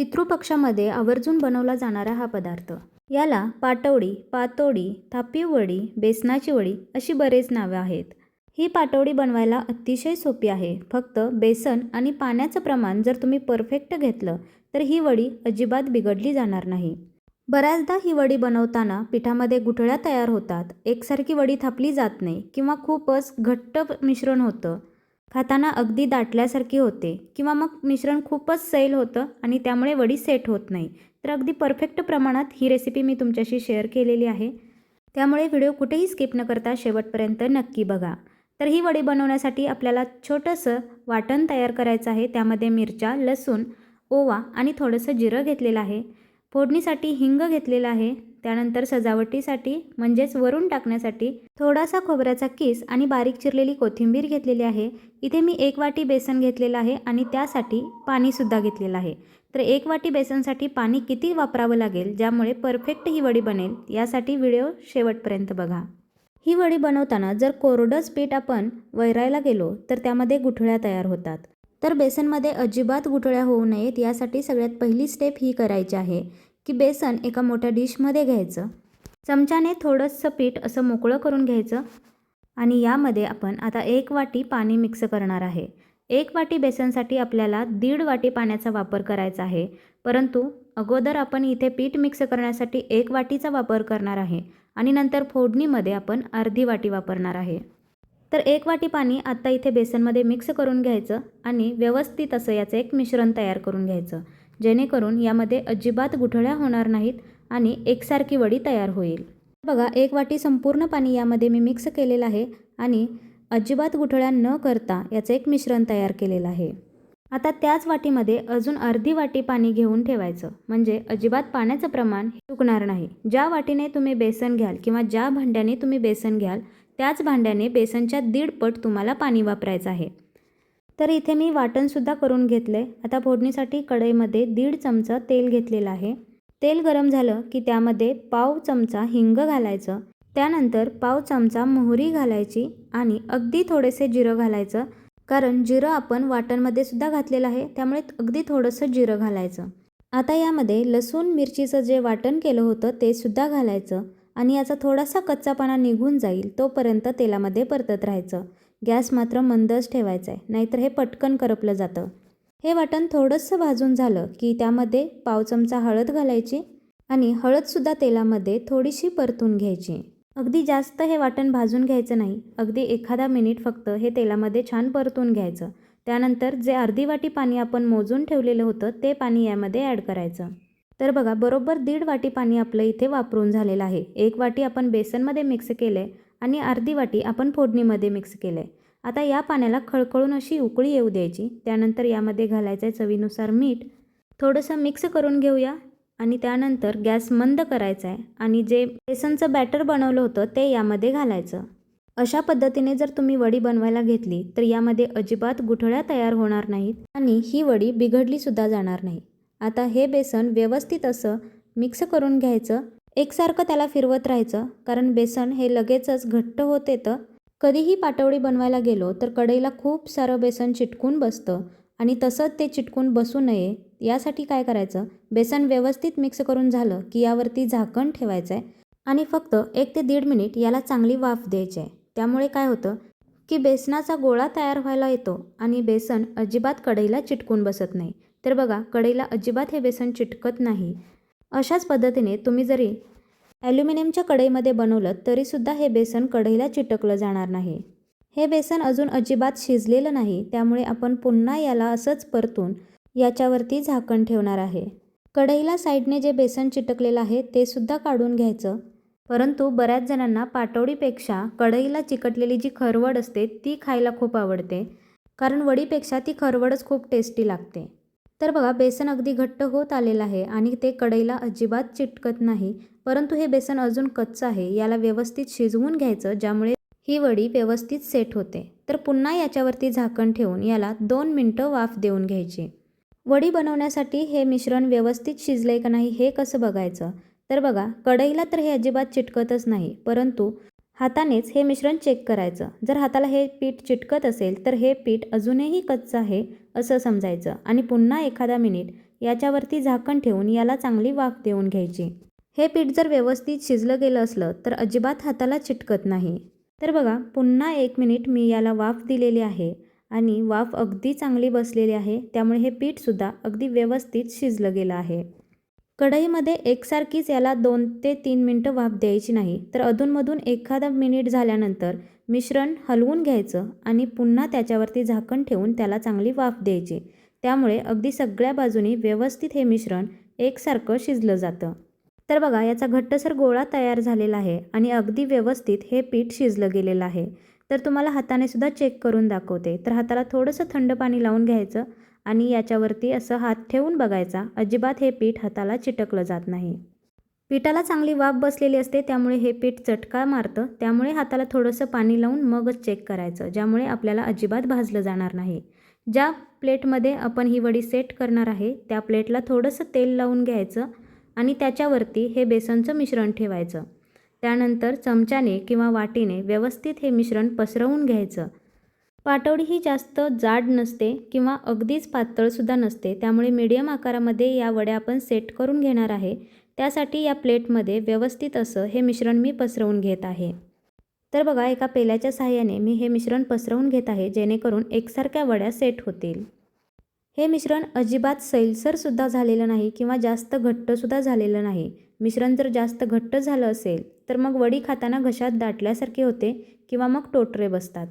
पितृपक्षामध्ये आवर्जून बनवला जाणारा हा पदार्थ. याला पाटवडी पातोडी थापी वडी बेसनाची वडी अशी बरेच नावे आहेत. ही पाटवडी बनवायला अतिशय सोपी आहे. फक्त बेसन आणि पाण्याचं प्रमाण जर तुम्ही परफेक्ट घेतलं तर ही वडी अजिबात बिघडली जाणार नाही. बऱ्याचदा ही वडी बनवताना पिठामध्ये गुठळ्या तयार होतात. एकसारखी वडी थापली जात नाही किंवा खूपच घट्ट मिश्रण होतं. खाताना अगदी दाटल्यासारखी होते. किंवा मग मिश्रण खूपच सैल होतं आणि त्यामुळे वडी सेट होत नाही. तर अगदी परफेक्ट प्रमाणात ही रेसिपी मी तुमच्याशी शेअर केलेली आहे. त्यामुळे व्हिडिओ कुठेही स्किप न करता शेवटपर्यंत नक्की बघा. तर ही वडी बनवण्यासाठी आपल्याला छोटंसं वाटण तयार करायचं आहे. त्यामध्ये मिरच्या लसूण ओवा आणि थोडंसं जिरं घेतलेलं आहे. फोडणीसाठी हिंग घेतलेलं आहे. त्यानंतर सजावटीसाठी म्हणजेच वरून टाकण्यासाठी थोडासा खोबऱ्याचा किस आणि बारीक चिरलेली कोथिंबीर घेतलेली आहे. इथे मी एक वाटी बेसन घेतलेलं आहे आणि त्यासाठी पाणीसुद्धा घेतलेलं आहे. तर एक वाटी बेसनसाठी पाणी किती वापरावं लागेल ज्यामुळे परफेक्ट ही वडी बनेल यासाठी व्हिडिओ शेवटपर्यंत बघा. ही वडी बनवताना जर कोरडंच पीठ आपण वैरायला गेलो तर त्यामध्ये गुठळ्या तयार होतात. तर बेसनमध्ये अजिबात गुठळ्या होऊ नयेत यासाठी सगळ्यात पहिली स्टेप ही करायची आहे. की बेसन एका मोठ्या डिशमध्ये घ्यायचं. चमच्याने थोडंसं पीठ असं मोकळं करून घ्यायचं आणि यामध्ये आपण आता एक वाटी पाणी मिक्स करणार आहे. एक वाटी बेसनसाठी आपल्याला दीड वाटी पाण्याचा वापर करायचा आहे. परंतु अगोदर आपण इथे पीठ मिक्स करण्यासाठी एक वाटीचा वापर करणार आहे आणि नंतर फोडणीमध्ये आपण अर्धी वाटी वापरणार आहे. तर एक वाटी पाणी आत्ता इथे बेसनमध्ये मिक्स करून घ्यायचं आणि व्यवस्थित असं याचं एक मिश्रण तयार करून घ्यायचं. जेणेकरून यामध्ये अजिबात गुठळ्या होणार नाहीत आणि एकसारखी वडी तयार होईल. बघा एक वाटी संपूर्ण पाणी यामध्ये मी मिक्स केलेलं आहे आणि अजिबात गुठळ्या न करता याचं एक मिश्रण तयार केलेलं आहे. आता त्याच वाटीमध्ये अजून अर्धी वाटी पाणी घेऊन ठेवायचं. म्हणजे अजिबात पाण्याचं प्रमाण चुकणार नाही. ज्या वाटीने तुम्ही बेसन घ्याल किंवा ज्या भांड्याने तुम्ही बेसन घ्याल त्याच भांड्याने बेसनच्या दीडपट तुम्हाला पाणी वापरायचं आहे. तर इथे मी वाटणसुद्धा करून घेतलं. आहे आता फोडणीसाठी कढईमध्ये दीड चमचा तेल घेतलेलं आहे. तेल गरम झालं की त्यामध्ये पाव चमचा हिंग घालायचं. त्यानंतर पाव चमचा मोहरी घालायची आणि अगदी थोडेसे जिरं घालायचं. कारण जिरं आपण वाटणमध्ये सुद्धा घातलेलं आहे त्यामुळे अगदी थोडंसं जिरं घालायचं. आता यामध्ये लसूण मिरचीचं जे वाटण केलं होतं ते सुद्धा घालायचं आणि याचा थोडासा कच्चापणा निघून जाईल तोपर्यंत तेलामध्ये परतत राहायचं. गॅस मात्र मंदच ठेवायचा आहे नाहीतर हे पटकन करपलं जातं. हे वाटण थोडंसं भाजून झालं की त्यामध्ये पाव चमचा हळद घालायची आणि हळदसुद्धा तेलामध्ये थोडीशी परतून घ्यायची. अगदी जास्त हे वाटण भाजून घ्यायचं नाही अगदी एखादा मिनिट फक्त हे तेलामध्ये छान परतून घ्यायचं. त्यानंतर जे अर्धी वाटी पाणी आपण मोजून ठेवलेलं होतं ते पाणी यामध्ये ॲड करायचं. तर बघा बरोबर दीड वाटी पाणी आपलं इथे वापरून झालेलं आहे. एक वाटी आपण बेसनमध्ये मिक्स केलं आहे आणि अर्धी वाटी आपण फोडणीमध्ये मिक्स केलं आहे आता या पाण्याला खळखळून अशी उकळी येऊ द्यायची. त्यानंतर यामध्ये घालायचं आहे चवीनुसार मीठ. थोडंसं मिक्स करून घेऊया. आणि त्यानंतर गॅस मंद करायचा आहे आणि जे बेसनचं बॅटर बनवलं होतं ते यामध्ये घालायचं. अशा पद्धतीने जर तुम्ही वडी बनवायला घेतली तर यामध्ये अजिबात गुठळ्या तयार होणार नाहीत आणि ही वडी बिघडलीसुद्धा जाणार नाही. आता हे बेसन व्यवस्थित असं मिक्स करून घ्यायचं. एकसारखं त्याला फिरवत राहायचं कारण बेसन हे लगेचच घट्ट होत येतं कधीही पाटवडी बनवायला गेलो तर कढईला खूप सारं बेसन चिटकून बसतं आणि तसंच ते चिटकून बसू नये यासाठी काय करायचं? बेसन व्यवस्थित मिक्स करून झालं की यावरती झाकण ठेवायचं आहे आणि फक्त एक ते दीड मिनिट याला चांगली वाफ द्यायची आहे त्यामुळे काय होतं की बेसनाचा गोळा तयार व्हायला येतो आणि बेसन अजिबात कढईला चिटकून बसत नाही. तर बघा कढईला अजिबात हे बेसन चिटकत नाही. अशाच पद्धतीने तुम्ही जरी ॲल्युमिनियमच्या कढईमध्ये बनवलं तरीसुद्धा हे बेसन कढईला चिटकलं जाणार नाही. हे बेसन अजून अजिबात शिजलेलं नाही त्यामुळे आपण पुन्हा याला असंच परतून याच्यावरती झाकण ठेवणार आहे. कढईला साईडने जे बेसन चिटकलेलं आहे ते सुद्धा काढून घ्यायचं. परंतु बऱ्याच जणांना पाटवडीपेक्षा कढईला चिकटलेली जी खरवड असते ती खायला खूप आवडते. कारण वडीपेक्षा ती खरवडच खूप टेस्टी लागते. तर बघा बेसन अगदी घट्ट होत आलेलं आहे आणि ते कढईला अजिबात चिटकत नाही. परंतु हे बेसन अजून कच्चं आहे याला व्यवस्थित शिजवून घ्यायचं ज्यामुळे ही वडी व्यवस्थित सेट होते. तर पुन्हा याच्यावरती झाकण ठेवून याला दोन मिनटं वाफ देऊन घ्यायची. वडी बनवण्यासाठी हे मिश्रण व्यवस्थित शिजले का नाही हे कसं बघायचं? तर बघा कढईला तर हे अजिबात चिटकतच नाही परंतु हातानेच हे मिश्रण चेक करायचं. जर हाताला हे पीठ चिटकत असेल तर हे पीठ अजूनही कच्चं आहे असं समजायचं. आणि पुन्हा एखादा मिनिट याच्यावरती झाकण ठेवून याला चांगली वाफ देऊन घ्यायची. हे पीठ जर व्यवस्थित शिजलं गेलं असलं तर अजिबात हाताला चिटकत नाही. तर बघा पुन्हा एक मिनिट मी याला वाफ दिलेली आहे आणि वाफ अगदी चांगली बसलेली आहे त्यामुळे हे पीठसुद्धा अगदी व्यवस्थित शिजलं गेलं आहे. कढईमध्ये एकसारखीच याला दोन ते तीन मिनटं वाफ द्यायची नाही. तर अधूनमधून एखादा मिनिट झाल्यानंतर मिश्रण हलवून घ्यायचं आणि पुन्हा त्याच्यावरती झाकण ठेवून त्याला चांगली वाफ द्यायची. त्यामुळे अगदी सगळ्या बाजूनी व्यवस्थित हे मिश्रण एकसारखं शिजलं जातं. तर बघा याचा घट्टसर गोळा तयार झालेला आहे आणि अगदी व्यवस्थित हे पीठ शिजलं गेलेलं आहे. तर तुम्हाला हाताने सुद्धा चेक करून दाखवते. तर हाताला थोडंसं थंड पाणी लावून घ्यायचं आणि याच्यावरती असं हात ठेवून बघायचा अजिबात हे पीठ हाताला चिटकलं जात नाही. पिठाला चांगली वाफ बसलेली असते त्यामुळे हे पीठ चटका मारतं त्यामुळे हाताला थोडंसं पाणी लावून मगच चेक करायचं ज्यामुळे आपल्याला अजिबात भाजलं जाणार नाही. ज्या प्लेटमध्ये आपण ही वडी सेट करणार आहे त्या प्लेटला थोडंसं तेल लावून घ्यायचं आणि त्याच्यावरती हे बेसनचं मिश्रण ठेवायचं. त्यानंतर चमच्याने किंवा वाटीने व्यवस्थित हे मिश्रण पसरवून घ्यायचं. पाटवडी ही जास्त जाड नसते किंवा अगदीच पातळसुद्धा नसते. त्यामुळे मीडियम आकारामध्ये या वड्या आपण सेट करून घेणार आहे. त्यासाठी या प्लेटमध्ये व्यवस्थित असं हे मिश्रण मी पसरवून घेत आहे. तर बघा एका पेल्याच्या सहाय्याने मी हे मिश्रण पसरवून घेत आहे जेणेकरून एकसारख्या वड्या सेट होतील. हे मिश्रण अजिबात सैलसरसुद्धा झालेलं नाही किंवा जास्त घट्टसुद्धा झालेलं नाही. मिश्रण जर जास्त घट्ट झालं असेल तर मग वडी खाताना घशात दाटल्यासारखे होते किंवा मग टोटरे बसतात.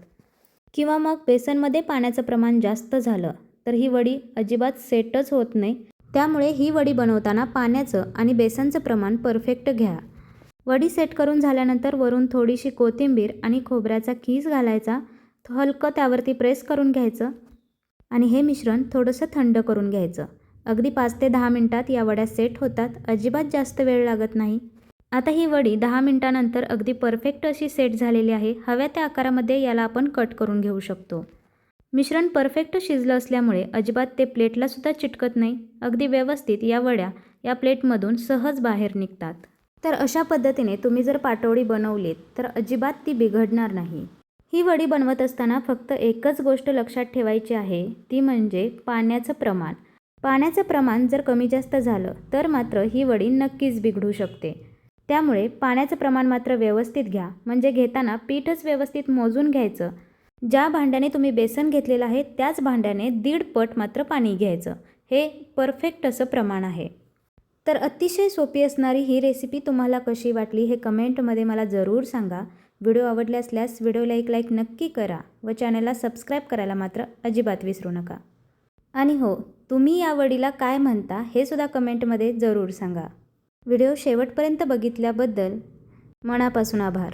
किंवा मग बेसनमध्ये पाण्याचं प्रमाण जास्त झालं तर ही वडी अजिबात सेटच होत नाही. त्यामुळे ही वडी बनवताना पाण्याचं आणि बेसनचं प्रमाण परफेक्ट घ्या. वडी सेट करून झाल्यानंतर वरून थोडीशी कोथिंबीर आणि खोबऱ्याचा खीस घालायचा. हलकं त्यावरती प्रेस करून घ्यायचं आणि हे मिश्रण थोडंसं थंड करून घ्यायचं. अगदी पाच ते दहा मिनटात या वड्या सेट होतात. अजिबात जास्त वेळ लागत नाही. आता ही वडी दहा मिनटानंतर अगदी परफेक्ट अशी सेट झालेली आहे. हव्या त्या आकारामध्ये याला आपण कट करून घेऊ शकतो. मिश्रण परफेक्ट शिजलं असल्यामुळे अजिबात ते प्लेटलासुद्धा चिटकत नाही. अगदी व्यवस्थित या वड्या या प्लेटमधून सहज बाहेर निघतात. तर अशा पद्धतीने तुम्ही जर पाटोळी बनवलीत तर अजिबात ती बिघडणार नाही. ही वडी बनवत असताना फक्त एकच गोष्ट लक्षात ठेवायची आहे. ती म्हणजे पाण्याचं प्रमाण. पाण्याचं प्रमाण जर कमी जास्त झालं तर मात्र ही वडी नक्कीच बिघडू शकते. त्यामुळे पाण्याचं प्रमाण मात्र व्यवस्थित घ्या. म्हणजे घेताना पीठच व्यवस्थित मोजून घ्यायचं. ज्या भांड्याने तुम्ही बेसन घेतलेलं आहे त्याच भांड्याने दीड पट मात्र पाणी घ्यायचं. हे परफेक्ट असं प्रमाण आहे. तर अतिशय सोपी असणारी ही रेसिपी तुम्हाला कशी वाटली हे कमेंटमध्ये मला जरूर सांगा. व्हिडिओ आवडले असल्यास व्हिडिओला एक लाईक नक्की करा व चॅनलला सबस्क्राईब करायला मात्र अजिबात विसरू नका. आणि हो तुम्ही या वडीला काय म्हणता हे सुद्धा कमेंटमध्ये जरूर सांगा. व्हिडिओ शेवटपर्यंत बघितल्याबद्दल मनापासून आभार.